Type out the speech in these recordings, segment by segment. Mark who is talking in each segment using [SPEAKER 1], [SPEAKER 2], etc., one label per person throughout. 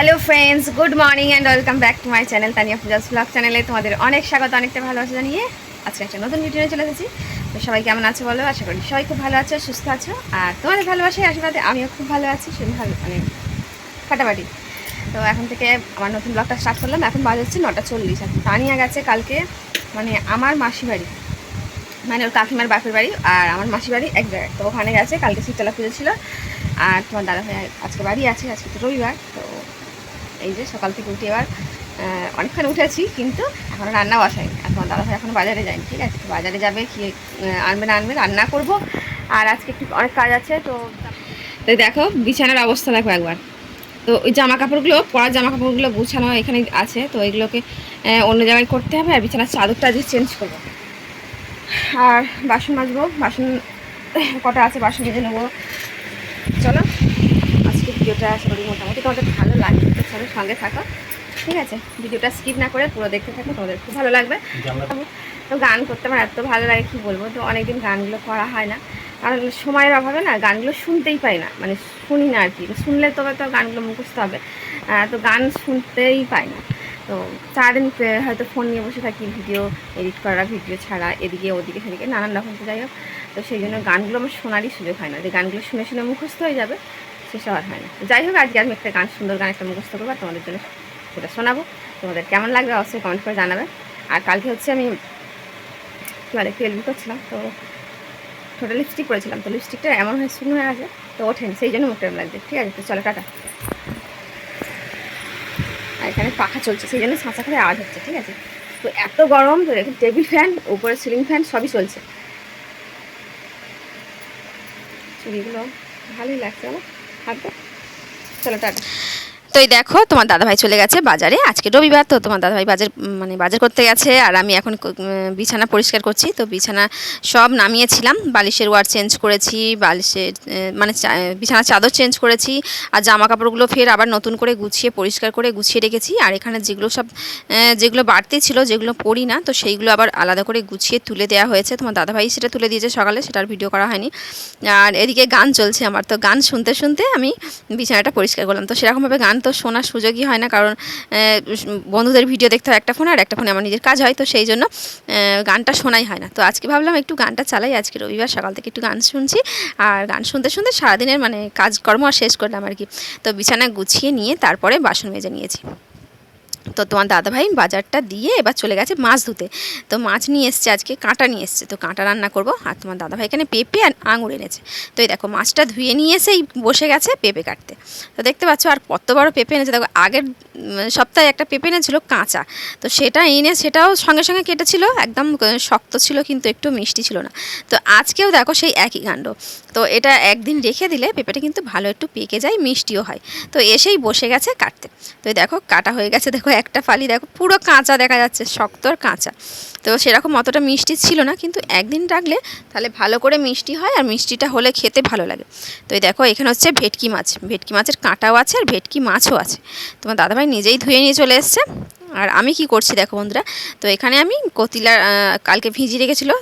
[SPEAKER 1] Hello friends good morning and welcome back to my channel Tania Puja's blog চ্যানেলে তোমাদের অনেক স্বাগত, অনেকটা ভালোবাসা জানিয়ে। আজকে একটা নতুন ভিডিও চলে এসেছি। তো সবাই কেমন আছো বলো? আশা করি সবাই খুব ভালো আছো, সুস্থ আছো। আর তোমাদের ভালোবাসায় আশীর্বাদে আমিও খুব ভালো আছি ভালো মানে ফাটাফাটি। তো এখন থেকে আমার নতুন ব্লগটা স্টার্ট করলাম। এখন বাজে হচ্ছে নটা চল্লিশ। এখন তানিয়া গেছে কালকে মানে আমার মাসি বাড়ি। মানে ওর কাকিমার বাপের বাড়ি আর আমার মাসি বাড়ি এক জায়গায়। তো ওখানে গেছে, কালকে শীতলা পুজো ছিল। আর তোমার দাদা ভাই আজকে বাড়ি আছে, আজকে তো রবিবার। তো এই যে সকাল থেকে উঠে এবার অনেকক্ষণ উঠেছি, কিন্তু এখনও রান্না আর তোমার দাদা ভাই এখনও বাজারে যায়নি, ঠিক আছে? বাজারে যাবে, কি আনবে না আনবে রান্না করব। আর আজকে একটু অনেক কাজ আছে, তো তো দেখো, বিছানার অবস্থা দেখো একবার। তো ওই জামা কাপড়গুলো পরার জামা কাপড়গুলো গুছানো এখানে আছে, তো এগুলোকে অন্য জায়গায় করতে হবে, আর বিছানার চাদরটা আজকে চেঞ্জ করব। আর বাসন মাজবো, বাসন, কটা আছে, বাসন মেজে নেব। চলো। ভিডিওটা আশা করি মোটামুটি তোমাদের ভালো লাগে তো সঙ্গে থাকো। ঠিক আছে? ভিডিওটা স্কিপ না করে পুরো দেখতে থাকো তোমাদের খুব ভালো লাগবে। তো গান করতে আমার এত ভালো লাগে কী বলব? তো অনেকদিন গানগুলো করা হয় না। কারণ সময়ের অভাবে না গানগুলো শুনতেই পাই না। মানে শুনি না আর কি। শুনলে তবে তো গানগুলো মুখস্থ হবে। তো গান শুনতেই পাই না। তো সারাদিন হয়তো ফোন নিয়ে বসে থাকি ভিডিও এডিট করা ভিডিও ছাড়া এদিকে ওদিকে সেদিকে নানান রকম। তো যাই হোক তো সেই জন্য গানগুলো আমার শোনারই সুযোগ হয় না। যে গানগুলো শুনে শুনে মুখস্থ হয়ে যাবে সেসব আর হয় না। যাই হোক, আজকে আমি একটা গান, সুন্দর গান একটা মুখস্থ করব তোমাদের জন্য সেটা শোনাবো। তোমাদের কেমন লাগবে অবশ্যই কমেন্ট করে জানাবে। আর কালকে হচ্ছে আমি কী বলে এলবি করছিলাম, তো ছোটো লিপস্টিক করেছিলাম তো লিপস্টিকটা এমন হয়ে শুকনো হয়ে আছে, তো ওঠেনি, সেই জন্য মুখটা লাগছে। ঠিক আছে, তো চলো টাটা। আর এখানে পাখা চলছে, সেই জন্য শাঁসা করে আওয়াজ হচ্ছে, ঠিক আছে? তো এত গরম, তো দেখুন, টেবিল ফ্যান, উপরে সিলিং ফ্যান সবই চলছে। ভালোই লাগছে আমার হাতে চলো টাটা। তো এই দেখো, তোমার দাদাভাই চলে গেছে বাজারে। আজকে রবিবার, তো তোমার দাদাভাই বাজার মানে বাজার করতে গেছে, আর আমি এখন বিছানা পরিষ্কার করছি। তো বিছানা সব নামিয়েছিলাম, বালিশের ওয়ার চেঞ্জ করেছি বালিশের মানে বিছানার চাদর চেঞ্জ করেছি, আর জামা কাপড়গুলো ফের আবার নতুন করে গুছিয়ে, পরিষ্কার করে গুছিয়ে রেখেছি। আর এখানে যেগুলো সব যেগুলো বাড়তি ছিল, যেগুলো পরি না, তো সেইগুলো আবার আলাদা করে গুছিয়ে তুলে দেওয়া হয়েছে। তোমার দাদাভাই সেটা তুলে দিয়েছে সকালে সেটার ভিডিও করা হয়নি। আর এদিকে গান চলছে আমার, তো গান শুনতে শুনতে আমি বিছানাটা পরিষ্কার করলাম। তো সেরকমভাবে গান তো শোনার সুযোগই হয় না, কারণ বন্ধুদের ভিডিও দেখতে হয় একটা ফোনে আর একটা ফোনে আমার নিজের কাজ হয়, তো সেই জন্য গানটা শোনাই হয় না। তো আজকে ভাবলাম একটু গানটা চালাই, আজকে রবিবার, সকাল থেকে একটু গান শুনছি আর গান শুনতে শুনতে সারাদিনের মানে কাজকর্ম আর শেষ করলাম আর কি। তো বিছানা গুছিয়ে নিয়ে তারপরে বাসন মেজে নিয়েছি। তো তোমার দাদাভাই বাজারটা দিয়ে এবার চলে গেছে মাছ ধুতে। তো মাছ নিয়ে এসছে আজকে, কাঁটা নিয়ে এসছে। তো কাঁটা রান্না করব। আর তোমার দাদাভাই এখানে পেঁপে আর আঙুর এনেছে। তো এই দেখো, মাছটা ধুয়ে নিয়ে এসেই বসে গেছে পেঁপে কাটতে। তো দেখতে পাচ্ছ, আর কত বড় পেঁপে এনেছে। দেখো, আগের সপ্তাহে একটা পেঁপে এনেছিল কাঁচা। তো সেটা এনে, সেটাও সঙ্গে সঙ্গে কেটেছিল। একদম শক্ত ছিল, কিন্তু একটু মিষ্টি ছিল না। তো আজকেও দেখো সেই একই কাণ্ড। তো এটা একদিন রেখে দিলে পেঁপেটা কিন্তু ভালো একটু পেকে যায়, মিষ্টিও হয়। তো এসেই বসে গেছে কাটতে। তো দেখো, কাটা হয়ে গেছে। দেখো একটা ফালি দেখো, পুরো কাঁচা দেখা যাচ্ছে শক্ত আর কাঁচা। তো সেরকম অতটা মিষ্টি ছিল না, কিন্তু একদিন রাখলে তাহলে ভালো করে মিষ্টি হয় আর মিষ্টিটা হলে খেতে ভালো লাগে। তো এই দেখো, এখানে হচ্ছে ভেটকি মাছ। ভেটকি মাছের কাঁটাও আছে আর ভেটকি মাছও আছে। তোমার দাদাভাই নিজেই ধুয়ে নিয়ে চলে এসছে। আর আমি কি করছি দেখো বন্ধুরা? তো এখানে আমি কতিলা কালকে ভিজিয়ে রেখেছিলো।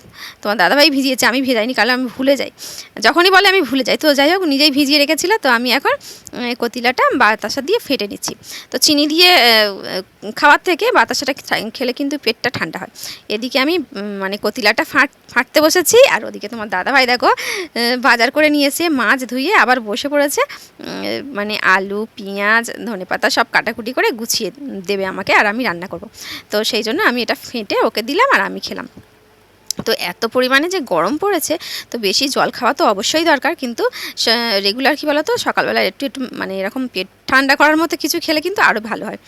[SPEAKER 1] তোমার দাদাভাই ভিজিয়েছে, আমি ভেজাইনি কারণ আমি ভুলে যাই। যখনই বলে আমি ভুলে যাই। তো যাই হোক, নিজেই ভিজিয়ে রেখেছিল, তো আমি এখন কতিলাটা বাতাসা দিয়ে ফেটে নিচ্ছি। তো চিনি দিয়ে খাওয়ার থেকে বাতাসাটা খেলে কিন্তু পেটটা ঠান্ডা হয়। এদিকে আমি মানে কতিলাটা ফাট, ফাটতে বসেছি, আর ওদিকে তোমার দাদাভাই দেখো বাজার করে নিয়ে এসে মাছ ধুয়ে আবার বসে পড়েছে। মানে আলু, পেঁয়াজ, ধনেপাতা সব কাটাকুটি করে গুছিয়ে দেবে আমাকে, আর রান্না করব। তো সেই জন্য আমি এটা ফেটে ওকে দিলাম আর আমি খেলাম। তো এত পরিমাণে যে গরম পড়েছে, তো বেশি জল খাওয়া তো অবশ্যই দরকার, কিন্তু রেগুলার কী বলো তো সকালবেলা একটু একটু মানে এরকম পেট ঠান্ডা করার মতো কিছু খেলে কিন্তু আরও ভালো হয়।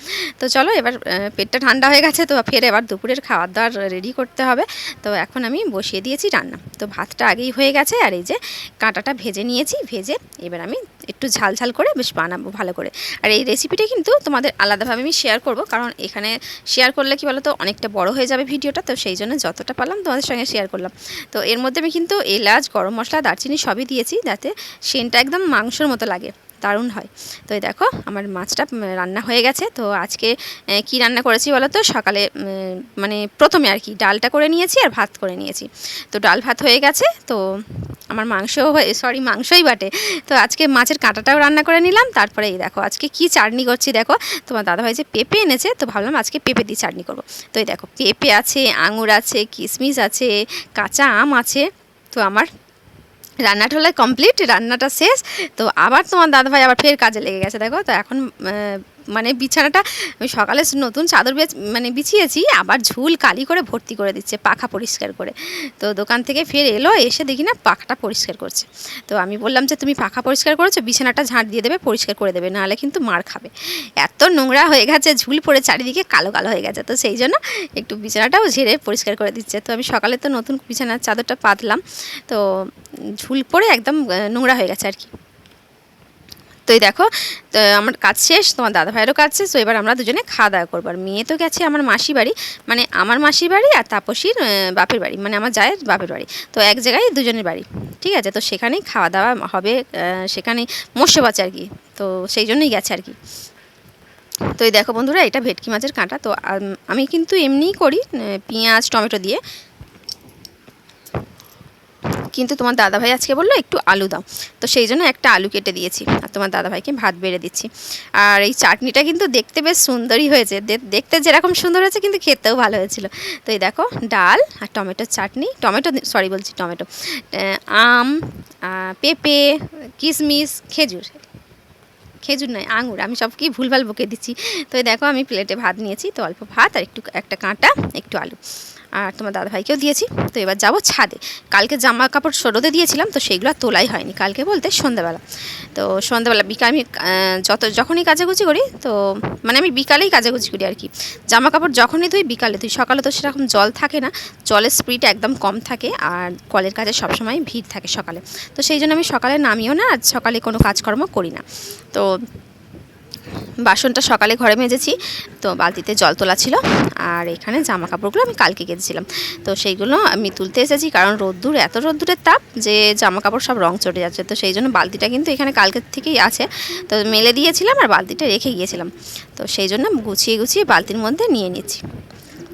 [SPEAKER 1] তো চলো এবার পেটটা ঠান্ডা হয়ে গেছে, তো ফের এবার দুপুরের খাবার দাওয়ার রেডি করতে হবে। তো এখন আমি বসিয়ে দিয়েছি রান্না। তো ভাতটা আগেই হয়ে গেছে, আর এই যে কাঁটাটা ভেজে নিয়েছি, ভেজে এবার আমি একটু ঝাল ঝাল করে বেশ বানাবো ভালো করে। আর এই রেসিপিটা কিন্তু তোমাদের আলাদাভাবে আমি শেয়ার করব, কারণ এখানে শেয়ার করলে কি বলো তো অনেকটা বড় হয়ে যাবে ভিডিওটা তো সেই জন্য যতটা পারলাম তোমাদের সঙ্গে শেয়ার করলাম। তো এর মধ্যে আমি কিন্তু এলাচ, গরম মশলা, দারচিনি সবই দিয়েছি, যাতে সেনটা একদম মাংসর মতো লাগে। দারুণ হয়। তো এই দেখো, আমার মাছটা রান্না হয়ে গেছে। তো আজকে কি রান্না করেছি বলো তো? সকালে মানে প্রথমে আর কি, ডালটা করে নিয়েছি আর ভাত করে নিয়েছি। তো ডাল ভাত হয়ে গেছে। তো আমার মাংস সরি, মাংসই বাটে। তো আজকে মাছের কাঁটাটাও রান্না করে নিলাম। তারপরে এই দেখো, আজকে কি চাটনি করছি দেখো? তোমার দাদাভাই যে পেঁপে এনেছে, তো ভাবলাম আজকে পেঁপে দিয়ে চাটনি করব। তো এই দেখো, পেঁপে আছে, আঙুর আছে কিশমিশ আছে, কাঁচা আম আছে। তো আমার রান্নাটা কমপ্লিট রান্নাটা শেষ। তো আবার তোমার দাদাভাই আবার ফের কাজে লেগে গেছে, দেখো। তো এখন মানে বিছানাটা সকালে নতুন চাদর মানে বিছিয়েছি, আবার ঝুল কালি করে ভর্তি করে দিচ্ছে, পাখা পরিষ্কার করে। তো দোকান থেকে ফের এলো, এসে দেখি না পাখাটা পরিষ্কার করছে। তো আমি বললাম যে, তুমি পাখা পরিষ্কার করেছ, বিছানাটা ঝাঁট দিয়ে দেবে, পরিষ্কার করে দেবে, নাহলে কিন্তু মার খাবে। এত নোংরা হয়ে গেছে, ঝুল পড়ে চারিদিকে কালো কালো হয়ে গেছে। তো সেই জন্য একটু বিছানাটাও ঝেড়ে পরিষ্কার করে দিচ্ছে। তো আমি সকালে তো নতুন বিছানার চাদরটা পাতলাম। তো ঝুল পড়ে একদম নোংরা হয়ে গেছে আর কি। তো এই দেখো, তো আমার কাজ শেষ, তোমার দাদা ভাইয়েরও কাজ শেষ, তো এবার আমরা দুজনে খাওয়া দাওয়া করব। আর মেয়ে তো গেছে আমার মাসি বাড়ি মানে আমার মাসির বাড়ি আর তাপসীর বাপের বাড়ি মানে আমার জায়ের বাপের বাড়ি। তো এক জায়গায় দুজনের বাড়ি, ঠিক আছে? তো সেখানেই খাওয়া দাওয়া হবে সেখানেই বাচ্চা আর কি। তো সেই জন্যই গেছে আর কি। তো এই দেখো বন্ধুরা, এটা ভেটকি মাছের কাঁটা। তো আমি কিন্তু এমনিই করি পেঁয়াজ, টমেটো দিয়ে। কিন্তু তোমার দাদাভাই আজকে বলল একটু আলু দাও। তো সেই জন্য একটা আলু কেটে দিয়েছি আর তোমার দাদাভাইকে ভাত বেড়ে দিচ্ছি। আর এই চাটনিটা কিন্তু দেখতে বেশ সুন্দরই হয়েছে। দেখতে যেরকম সুন্দর হয়েছে কিন্তু খেতেও ভালো হয়েছিল। তো এই দেখো, ডাল আর টমেটোর চাটনি। টমেটো সরি বলছি টমেটো। আম পেঁপে, কিশমিশ, খেজুর। খেজুর নয়, আঙুর। আমি সব কি ভুলভাল বকে দিচ্ছি। তো দেখো, আমি প্লেটে ভাত নিয়েছি। তো অল্প ভাত আর একটু একটা কাঁটা, একটু আলু। আর তোমার দাদাভাইকেও দিয়েছি। তো এবার যাব ছাদে। কালকে জামা কাপড় সরোদে দিয়েছিলাম, তো সেইগুলো তোলাই হয়নি কালকে বলতে সন্ধ্যাবেলা। তো সন্ধ্যাবেলা বিকাল আমি যত, যখনই কাচাকুচি করি, তো মানে আমি বিকালেই কাচাকুচি করি আর কি। জামা কাপড় যখনই ধুই, বিকালে ধুই। সকালে তো সেরকম জল থাকে না, জলের স্পিড একদম কম থাকে আর কলের কাজে সবসময় ভিড় থাকে সকালে। তো সেই জন্য আমি সকালে নামিও না, আর সকালে কোনো কাজকর্ম করি না। তো বাসনটা সকালে ঘরে মেজেছি তো বালতিতে জল তোলা ছিল আর এখানে জামা কাপড়গুলো আমি কালকে কেচেছিলাম। তো সেইগুলো আমি তুলতে এসেছি কারণ রোদ্দুর এত রোদ্দুরের তাপ যে জামা কাপড় সব রং চটে যাচ্ছে তো সেই জন্য বালতিটা কিন্তু এখানে কালকের থেকেই আছে। তো মেলে দিয়েছিলাম আর বালতিটা রেখে গিয়েছিলাম। তো সেই জন্য গুছিয়ে গুছিয়ে বালতির মধ্যে নিয়ে নিচ্ছি।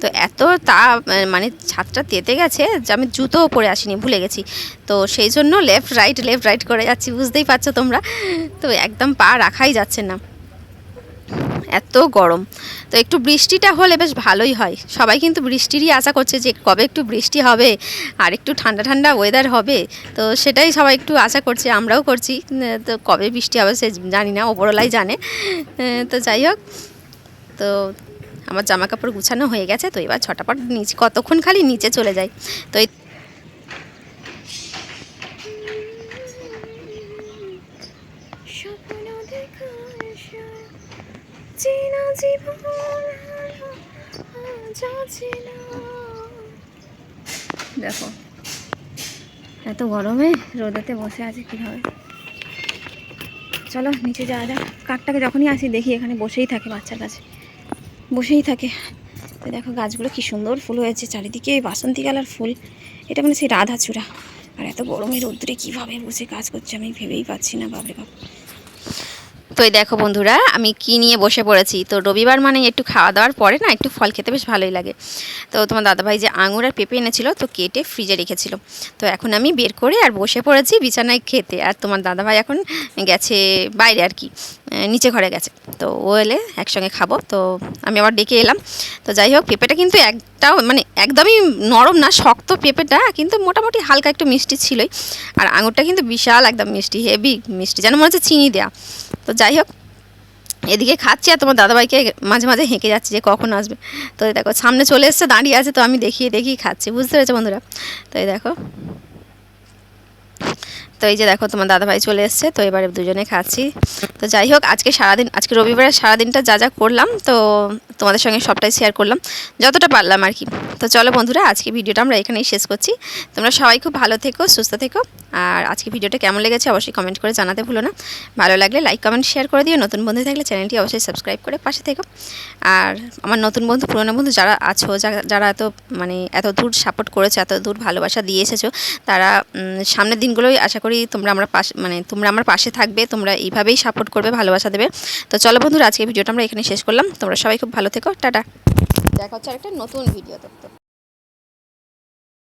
[SPEAKER 1] তো এত আহ, মানে ছাদটা তেতে গেছে যে আমি জুতোও পরে আসিনি ভুলে গেছি। তো সেই জন্য লেফট রাইট লেফট রাইট করে যাচ্ছি বুঝতেই পারছ তোমরা। তো একদম পা রাখাই যাচ্ছে না। এত গরম। তো একটু বৃষ্টিটা হলে বেশ ভালোই হয়। সবাই কিন্তু বৃষ্টিরই আশা করছে যে কবে একটু বৃষ্টি হবে, আর একটু ঠান্ডা ঠান্ডা ওয়েদার হবে, তো সেটাই সবাই একটু আশা করছে, আমরাও করছি। তো কবে বৃষ্টি হবে সে জানি না ওপরলাই জানে। তো যাই হোক, তো আমার জামা কাপড় গুছানো হয়ে গেছে, তো এবার ছটাপট নিচে, কতক্ষণ খালি নিচে চলে যায় তো এই জীবন দেখো, এত গরমে রোদেতে বসে আছে কীভাবে? চলো, নিচে যাওয়া যাক। কাকটাকে যখনই আসি, দেখি এখানে বসেই থাকে বাচ্চার কাছে। বসেই থাকে। তো দেখো, গাছগুলো কি সুন্দর ফুল হয়েছে, চারিদিকে বাসন্তী কালার ফুল। এটা মানে সেই রাধা চূড়া আর এত গরমে রোদ্রে কীভাবে বসে কাজ করছে আমি ভেবেই পাচ্ছি না বাবরে বাপ। তো এই দেখো বন্ধুরা, আমি কি নিয়ে বসে পড়েছি? তো রবিবার মানে একটু খাওয়া দাওয়ার পরে না একটু ফল খেতে বেশ ভালোই লাগে। তো তোমার দাদাভাই যে আঙুর আর পেঁপে এনেছিল, তো কেটে ফ্রিজে রেখেছিল। তো এখন আমি বের করে আর বসে পড়েছি বিছানায় খেতে। আর তোমার দাদাভাই এখন গেছে বাইরে আর কি নিচে ঘরে গেছে। তো ও এলে একসঙ্গে খাব। তো আমি আবার ডেকে এলাম। তো যাই হোক, পেঁপেটা কিন্তু একটাও মানে একদমই নরম না, শক্ত পেঁপেটা, কিন্তু মোটামুটি হালকা একটু মিষ্টি ছিলই। আর আঙুরটা কিন্তু বিশাল একদম মিষ্টি, হেভি মিষ্টি, যেন মনে হচ্ছে চিনি দেওয়া তো যাই হোক, এদিকে খাচ্ছি আর তোমার দাদাভাইকে মাঝে মাঝে হেঁকে যাচ্ছি যে কখন আসবে। তো এই দেখো, সামনে চলে এসছে, দাঁড়িয়ে আছে, তো আমি দেখিয়ে দেখিয়ে খাচ্ছি, বুঝতে পেরেছ বন্ধুরা? তো এই দেখো তো এই যে দেখো, তোমার দাদাভাই চলে এসছে, তো এবারে দুজনে খাচ্ছি। তো যাই হোক, আজকে সারাদিন, আজকে রবিবারে সারাদিনটা যা যা করলাম, তো তোমাদের সঙ্গে সবটাই শেয়ার করলাম, যতটা পারলাম আর কি। তো চলো বন্ধুরা, আজকে ভিডিওটা আমরা এখানেই শেষ করছি। তোমরা সবাই খুব ভালো থেকো, সুস্থ থেকো, আর আজকে ভিডিওটা কেমন লেগেছে অবশ্যই কমেন্ট করে জানাতে ভুলো না। ভালো লাগলে লাইক কমেন্ট শেয়ার করে দিও। নতুন বন্ধু থাকলে চ্যানেলটি অবশ্যই সাবস্ক্রাইব করে পাশে থেকো। আর আমার নতুন বন্ধু, পুরনো বন্ধু যারা আছো যারা এত মানে এত দূর সাপোর্ট করেছ, এত দূর ভালোবাসা দিয়ে এসেছ, তারা সামনের দিনগুলোই আশা করি তোমরা আমরা পাশে মানে তোমরা আমার পাশে থাকবে, তোমরা এইভাবেই সাপোর্ট করবে, ভালোবাসা দেবে। তো চলো বন্ধুরা আজকে ভিডিওটা আমরা এখানে শেষ করলাম। তোমরা সবাই খুব ভালো থেকো। টাটা। দেখা হচ্ছে একটা নতুন ভিডিও